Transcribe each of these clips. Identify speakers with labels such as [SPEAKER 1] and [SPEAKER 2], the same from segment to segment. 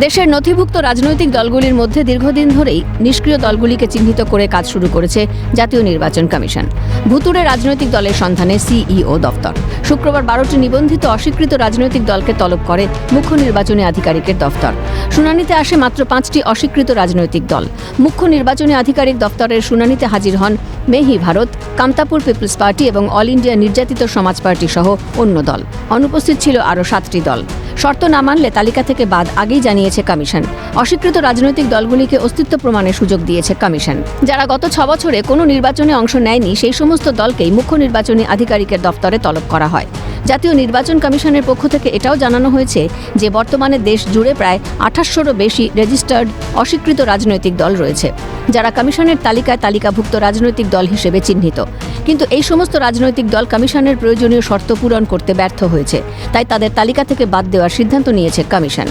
[SPEAKER 1] দেশের নথিভুক্ত রাজনৈতিক দলগুলির মধ্যে দীর্ঘদিন ধরেই নিষ্ক্রিয় দলগুলিকে চিহ্নিত করে কাজ শুরু করেছে জাতীয় নির্বাচন কমিশন। ভুতুরে রাজনৈতিক দলের সন্ধানে সিইও দফতর। শুক্রবার বারোটি নিবন্ধিত অস্বীকৃত রাজনৈতিক দলকে তলব করে মুখ্য নির্বাচনী আধিকারিকের দফতর। শুনানিতে আসে মাত্র পাঁচটি অস্বীকৃত রাজনৈতিক দল। মুখ্য নির্বাচনী আধিকারিক দফতরের শুনানিতে হাজির হন মেহি ভারত কামতাপুর পিপলস পার্টি এবং অল ইন্ডিয়া নির্যাতিত সমাজ পার্টি সহ অন্য দল। অনুপস্থিত ছিল আরও সাতটি দল। শর্ত না মানলে তালিকা থেকে বাদ আগেই জানিয়েছে কমিশন। অস্বীকৃত রাজনৈতিক দলগুলিকে অস্তিত্ব প্রমাণের সুযোগ দিয়েছে কমিশন। যারা গত ছ বছরে কোনো নির্বাচনে অংশ নেয়নি, সেই সমস্ত দলকেই মুখ্য নির্বাচনী আধিকারিকের দফতরে তলব করা হয়। জাতীয় নির্বাচন কমিশনের পক্ষ থেকে এটাও জানানো হয়েছে যে, বর্তমানে দেশ জুড়ে প্রায় আঠাশশোরও বেশি রেজিস্টার্ড অস্বীকৃত রাজনৈতিক দল রয়েছে, যারা কমিশনের তালিকায় তালিকাভুক্ত রাজনৈতিক দল হিসেবে চিহ্নিত। কিন্তু এই সমস্ত রাজনৈতিক দল কমিশনের প্রয়োজনীয় শর্ত পূরণ করতে ব্যর্থ হয়েছে। তাই তাদের তালিকা থেকে বাদ দেওয়ার সিদ্ধান্ত নিয়েছে কমিশন।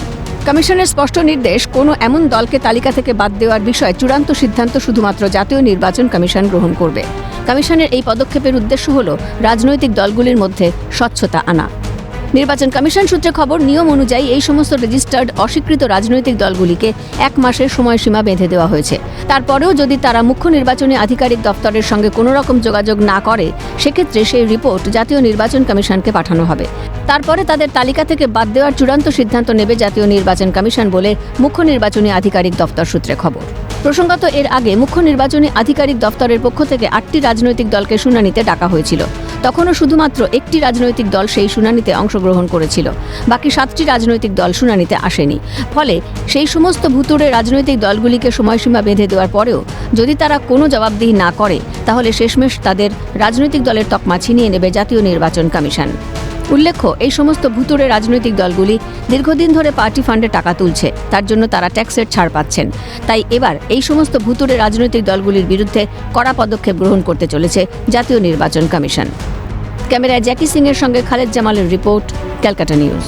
[SPEAKER 1] কমিশনের স্পষ্ট নির্দেশ, কোনো এমন দলকে তালিকা থেকে বাদ দেওয়ার বিষয়ে চূড়ান্ত সিদ্ধান্ত শুধুমাত্র জাতীয় নির্বাচন কমিশন গ্রহণ করবে। কমিশনের এই পদক্ষেপের উদ্দেশ্য হল রাজনৈতিক দলগুলির মধ্যে স্বচ্ছতা আনা। নির্বাচন কমিশন সূত্রে খবর, নিয়ম অনুযায়ী এই সমস্ত রেজিস্টার্ড অস্বীকৃত রাজনৈতিক দলগুলিকে এক মাসের সময়সীমা বেঁধে দেওয়া হয়েছে। তারপরেও যদি তারা মুখ্য নির্বাচনী আধিকারিক দপ্তরের সঙ্গে কোনো রকম যোগাযোগ না করে, সেক্ষেত্রে সেই রিপোর্ট জাতীয় নির্বাচন কমিশনকে পাঠানো হবে। তারপরে তাদের তালিকা থেকে বাদ দেওয়ার চূড়ান্ত সিদ্ধান্ত নেবে জাতীয় নির্বাচন কমিশন বলে মুখ্য নির্বাচনী আধিকারিক দপ্তর সূত্রে খবর। প্রসঙ্গত, এর আগে মুখ্য নির্বাচনী আধিকারিক দপ্তরের পক্ষ থেকে আটটি রাজনৈতিক দলকে শুনানিতে ডাকা হয়েছিল। তখনও শুধুমাত্র একটি রাজনৈতিক দল সেই শুনানিতে অংশগ্রহণ করেছিল। বাকি সাতটি রাজনৈতিক দল শুনানিতে আসেনি। ফলে সেই সমস্ত ভুতুরে রাজনৈতিক দলগুলিকে সময়সীমা বেঁধে দেওয়ার পরেও যদি তারা কোনো জবাবদিহি না করে, তাহলে শেষমেশ তাদের রাজনৈতিক দলের তকমা ছিনিয়ে নেবে জাতীয় নির্বাচন কমিশন। উল্লেখ্য, এই সমস্ত ভুতুরে রাজনৈতিক দলগুলি দীর্ঘদিন ধরে পার্টি ফান্ডে টাকা তুলছে। তার জন্য তারা ট্যাক্সের ছাড় পাচ্ছেন। তাই এবার এই সমস্ত ভুতুরে রাজনৈতিক দলগুলির বিরুদ্ধে কড়া পদক্ষেপ গ্রহণ করতে চলেছে জাতীয় নির্বাচন কমিশন। ক্যামেরায় জ্যাকি সিংয়ের সঙ্গে খালেদ জামালের রিপোর্ট, ক্যালকাটা নিউজ।